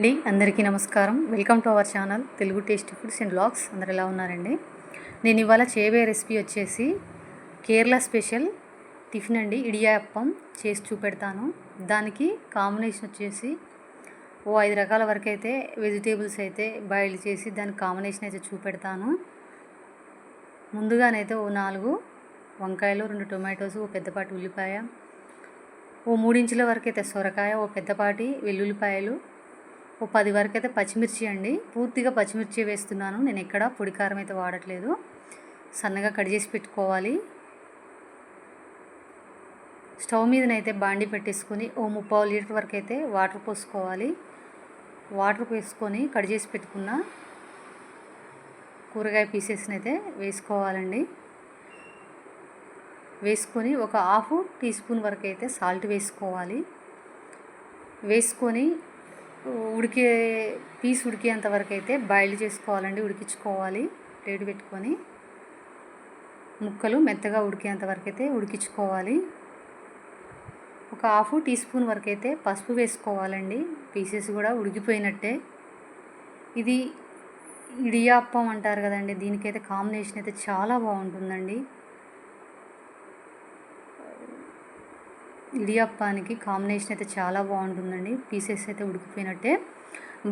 అండి అందరికీ నమస్కారం. Welcome to our channel Telugu tasty foods and blogs అందరు ఎలా ఉన్నారండి? నేను ఇవాళ చేయబోయే రెసిపీ వచ్చేసి కేరళ స్పెషల్ టిఫిన్ అండి ఇడియాప్పం చేసి చూపెడతాను. దానికి కాంబినేషన్ వచ్చేసి ఓ ఐదు రకాల వరకు అయితే వెజిటేబుల్స్ అయితే బాయిల్ చేసి దాని కాంబినేషన్ అయితే చూపెడతాను. ముందుగానైతే ఓ నాలుగు వంకాయలు రెండు టొమాటోస్ ఓ పెద్దపాటి ఉల్లిపాయ ఓ మూడించుల వరకు అయితే సొరకాయ ఓ పెద్దపాటి వెల్లుల్లిపాయలు ఓ పది వరకు అయితే పచ్చిమిర్చి అండి. పూర్తిగా పచ్చిమిర్చి వేస్తున్నాను. నేను ఎక్కడ పొడి కారం అయితే వాడట్లేదు. సన్నగా కట్ చేసి పెట్టుకోవాలి. స్టవ్ మీదనైతే బాండి పెట్టేసుకొని ఓ ముప్పావు లీటర్ వరకు అయితే వాటర్ పోసుకోవాలి. వాటర్ పోసుకొని కట్ చేసి పెట్టుకున్న కూరగాయ పీసెస్ని అయితే వేసుకోవాలండి. వేసుకొని ఒక హాఫ్ టీ స్పూన్ వరకు అయితే సాల్ట్ వేసుకోవాలి. వేసుకొని ఉడికే పీస్ ఉడికేంత వరకు అయితే బాయిల్ చేసుకోవాలండి ఉడికించుకోవాలి ప్లేట్ పెట్టుకొని. ముక్కలు మెత్తగా ఉడికేంత వరకు అయితే ఉడికించుకోవాలి. ఒక హాఫ్ టీ స్పూన్ వరకు అయితే పసుపు వేసుకోవాలండి పీసెస్ కూడా ఉడికిపోయినట్టే. ఇది ఇడియాప్పం అంటారు కదండి దీనికైతే కాంబినేషన్ అయితే చాలా బాగుంటుందండి. ఇడియప్పానికి కాంబినేషన్ అయితే చాలా బాగుంటుందండి. పీసెస్ అయితే ఉడికిపోయినట్టే.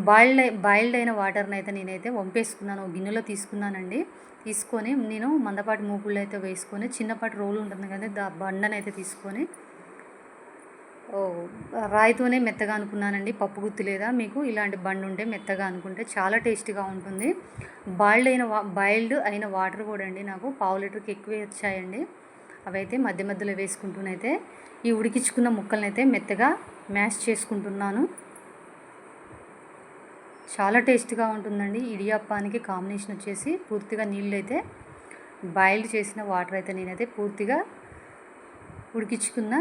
బాయిల్డ్ బాయిల్డ్ అయిన వాటర్ని అయితే నేనైతే వంపేసుకున్నాను. గిన్నెలో తీసుకున్నానండి. తీసుకొని నేను మందపాటి మూకుళ్ళు అయితే వేసుకొని చిన్నపాటి రోలు ఉంటుంది కదా దా బండని అయితే తీసుకొని రాయితోనే మెత్తగా అనుకున్నానండి. పప్పు గుత్తి లేదా మీకు ఇలాంటి బండి ఉంటే మెత్తగా అనుకుంటే చాలా టేస్టీగా ఉంటుంది. బాయిల్డ్ అయిన వా బాయిల్డ్ అయిన వాటర్ కూడా అండి నాకు పావు లీటర్కి ఎక్కువే వచ్చాయండి. అవైతే మధ్య మధ్యలో వేసుకుంటూనైతే ఈ ఉడికించుకున్న ముక్కల్ని అయితే మెత్తగా మ్యాష్ చేసుకుంటున్నాను. చాలా టేస్ట్గా ఉంటుందండి. ఇడియప్పానికి కాంబినేషన్ వచ్చేసి పూర్తిగా నీళ్ళు అయితే బాయిల్ చేసిన వాటర్ అయితే నేనైతే పూర్తిగా ఉడికించుకున్న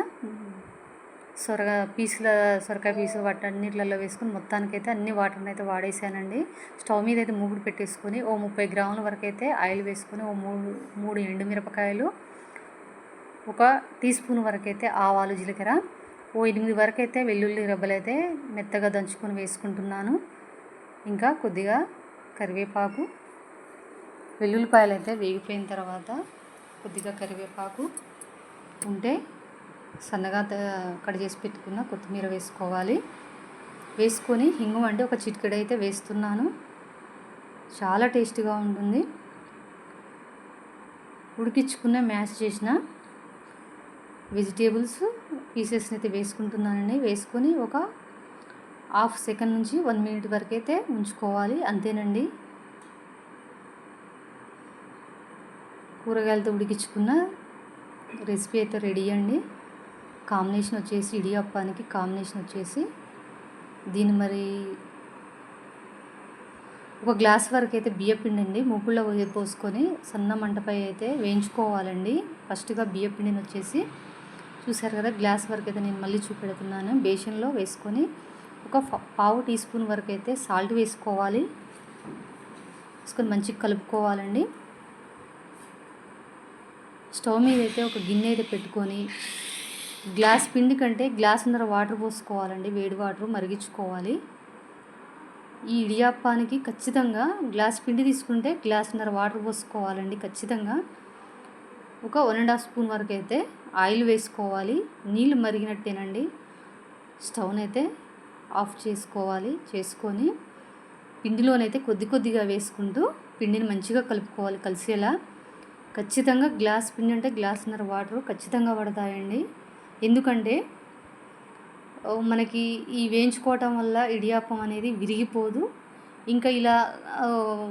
సొరగ పీసుల సొరకాయ పీసులు వాటన్నిటిలలో వేసుకుని మొత్తానికైతే అన్ని వాటర్ని అయితే వాడేసానండి. స్టవ్ మీద అయితే మూగుడు పెట్టేసుకొని ఓ ముప్పై గ్రాముల వరకు అయితే ఆయిల్ వేసుకొని ఓ మూడు మూడు ఎండుమిరపకాయలు ఒక టీ స్పూన్ వరకు అయితే ఆవాలు జీలకర్ర ఓ ఎనిమిది వరకైతే వెల్లుల్లి రబ్బలు అయితే మెత్తగా దంచుకొని వేసుకుంటున్నాను. ఇంకా కొద్దిగా కరివేపాకు వెల్లుల్లిపాయలు అయితే వేగిపోయిన తర్వాత కొద్దిగా కరివేపాకు ఉంటే సన్నగా కట్ చేసి పెట్టుకున్న కొత్తిమీర వేసుకోవాలి. వేసుకొని హింగు అంటే ఒక చిటికెడ అయితే వేస్తున్నాను. చాలా టేస్టీగా ఉంటుంది. ఉడికించుకున్న మ్యాష్ చేసిన వెజిటేబుల్స్ పీసెస్ని అయితే వేసుకుంటున్నానండి. వేసుకొని ఒక హాఫ్ సెకండ్ నుంచి వన్ మినిట్ వరకు అయితే ఉంచుకోవాలి. అంతేనండి. కూరగాయలతో ఉడికించుకున్న రెసిపీ అయితే రెడీ అండి. కాంబినేషన్ వచ్చేసి ఇడియప్పానికి కాంబినేషన్ వచ్చేసి దీన్ని మరి ఒక గ్లాస్ వరకు అయితే బియ్యపిండి అండి ముగ్గులో పోసుకొని సన్న మంటపై అయితే వేయించుకోవాలండి. ఫస్ట్గా బియ్యపిండిని వచ్చేసి చూసారు కదా గ్లాస్ వరకు అయితే నేను మళ్ళీ చూపెడుతున్నాను. బేషన్లో వేసుకొని ఒక పావు టీ స్పూన్ వరకు అయితే సాల్ట్ వేసుకోవాలి. వేసుకొని మంచిగా కలుపుకోవాలండి. స్టవ్ మీద అయితే ఒక గిన్నె అయితే పెట్టుకొని గ్లాస్ పిండి కంటే గ్లాస్ అందర వాటర్ పోసుకోవాలండి. వేడి వాటర్ మరిగించుకోవాలి. ఈ ఇడియాప్పానికి ఖచ్చితంగా గ్లాస్ పిండి తీసుకుంటే గ్లాస్ ఉన్నర వాటర్ పోసుకోవాలండి ఖచ్చితంగా. ఒక వన్ అండ్ హాఫ్ స్పూన్ వరకు అయితే ఆయిల్ వేసుకోవాలి. నీళ్ళు మరిగినట్టేనండి. స్టవ్ని అయితే ఆఫ్ చేసుకోవాలి. చేసుకొని పిండిలోనైతే కొద్ది కొద్దిగా వేసుకుంటూ పిండిని మంచిగా కలుపుకోవాలి. కలిసేలా. ఖచ్చితంగా గ్లాస్ పిండి అంటే గ్లాస్న్నర వాటర్ ఖచ్చితంగా పడతాయండి. ఎందుకంటే మనకి ఈ వేయించుకోవటం వల్ల ఇడియాపం అనేది విరిగిపోదు. ఇంకా ఇలా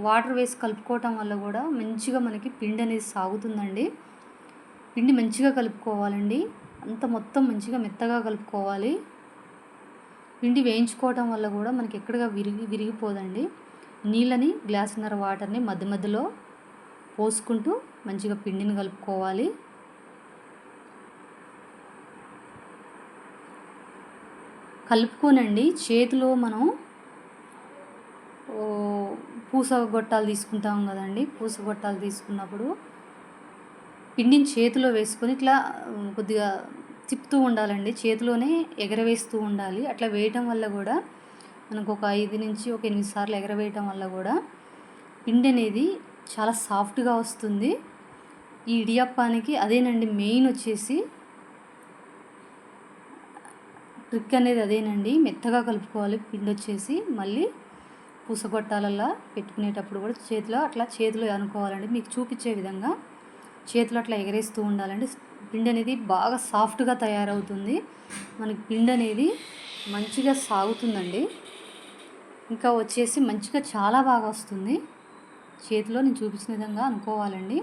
వాటర్ వేసి కలుపుకోవటం వల్ల కూడా మంచిగా మనకి పిండి అనేది సాగుతుందండి. పిండి మంచిగా కలుపుకోవాలండి. అంత మొత్తం మంచిగా మెత్తగా కలుపుకోవాలి. పిండి వేయించుకోవటం వల్ల కూడా మనకి ఎక్కడగా విరిగి విరిగిపోదండి. నీళ్ళని గ్లాసున్నర వాటర్ని మధ్య మధ్యలో పోసుకుంటూ మంచిగా పిండిని కలుపుకోవాలి. కలుపుకోనండి. చేతిలో మనం పూస గొట్టాలు తీసుకుంటాం కదండి. పూస గొట్టాలు తీసుకున్నప్పుడు పిండిని చేతిలో వేసుకొని ఇట్లా కొద్దిగా తిప్పుతూ ఉండాలండి. చేతిలోనే ఎగరవేస్తూ ఉండాలి. అట్లా వేయటం వల్ల కూడా మనకు ఒక ఐదు నుంచి ఒక ఎనిమిది సార్లు ఎగరవేయటం వల్ల కూడా పిండి అనేది చాలా సాఫ్ట్గా వస్తుంది. ఈ ఇడియప్పానికి అదేనండి మెయిన్ వచ్చేసి ట్రిక్ అనేది అదేనండి. మెత్తగా కలుపుకోవాలి. పిండి వచ్చేసి మళ్ళీ పూసగొట్టాలల్లా పెట్టుకునేటప్పుడు కూడా చేతిలో అట్లా చేతిలో అనుకోవాలండి. మీకు చూపించే విధంగా చేతిలో అట్లా ఎగరేస్తూ ఉండాలండి పిండి అనేది బాగా సాఫ్ట్గా తయారవుతుంది. మనకి పిండి అనేది మంచిగా సాగుతుందండి. ఇంకా వచ్చేసి మంచిగా చాలా బాగా వస్తుంది. చేతిలో నేను చూపించిన విధంగా అనుకోవాలండి.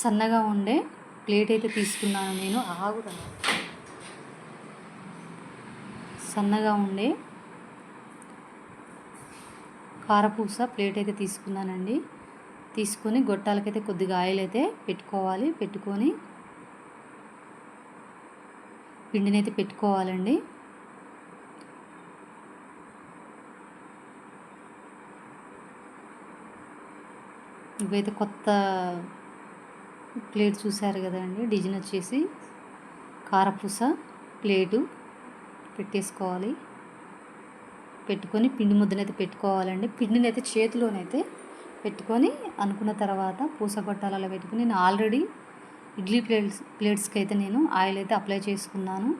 సన్నగా ఉండే ప్లేట్ అయితే తీసుకున్నాను నేను. ఆగురా. సన్నగా ఉండే కారపూస ప్లేట్ అయితే తీసుకున్నానండి. తీసుకొని గొట్టాలకైతే కొద్దిగా ఆయిల్ అయితే పెట్టుకోవాలి. పెట్టుకొని పిండిని అయితే పెట్టుకోవాలండి. ఇవైతే కొత్త ప్లేట్ చూసారు కదండి డిజైన్ వచ్చేసి కారపూస ప్లేటు పెట్టేసుకోవాలి. పెట్టుకొని పిండి ముద్దనైతే పెట్టుకోవాలండి. పిండిని అయితే చేతిలోనైతే పెట్టుకొని అనుకున్న తర్వాత పూస గొట్టాలలో పెట్టుకుని నేను ఆల్రెడీ ఇడ్లీ ప్లేట్స్ ప్లేట్స్కి అయితే నేను ఆయిల్ అయితే అప్లై చేసుకున్నాను.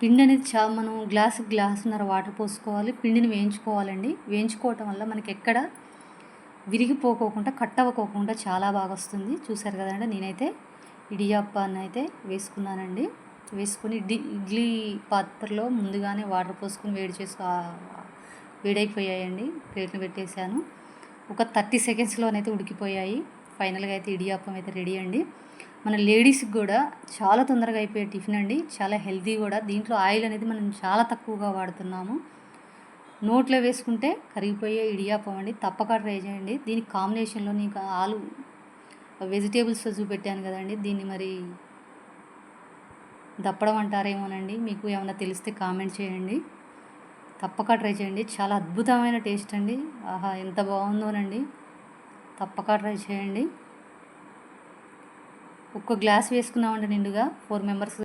పిండి అనేది చా మనం గ్లాస్ గ్లాసున్నర వాటర్ పోసుకోవాలి పిండిని వేయించుకోవాలండి. వేయించుకోవటం వల్ల మనకి ఎక్కడ విరిగిపోకోకుండా కట్ అవ్వకోకుండా చాలా బాగా వస్తుంది చూసారు కదండి నేనైతే ఇడియాప్పాన్ని అయితే వేసుకున్నానండి. వేసుకొని ఇడ్లీ ఇడ్లీ పాత్రలో ముందుగానే వాటర్ పోసుకొని వేడి చేసుకో వేడైపోయాయండి. ప్లేట్ని పెట్టేశాను. ఒక థర్టీ సెకండ్స్లోనైతే ఉడికిపోయాయి. ఫైనల్గా అయితే ఇడియాప్పం అయితే రెడీ అండి. మన లేడీస్కి కూడా చాలా తొందరగా అయిపోయే టిఫిన్ అండి. చాలా హెల్తీ కూడా. దీంట్లో ఆయిల్ అనేది మనం చాలా తక్కువగా వాడుతున్నాము. నోట్లో వేసుకుంటే కరిగిపోయే ఇడియాపం అండి. తప్పక ట్రై చేయండి. దీని కాంబినేషన్లో నీకు ఆలు వెజిటేబుల్స్ చూపెట్టాను కదండి. దీన్ని మరి దప్పడం అంటారేమోనండి. మీకు ఏమైనా తెలిస్తే కామెంట్ చేయండి. తప్పక ట్రై చేయండి. చాలా అద్భుతమైన టేస్ట్ అండి. ఆహా ఎంత బాగుందోనండి తప్పక ట్రై చేయండి. ఒక్క గ్లాస్ వేసుకున్నామండి నిండుగా. Four members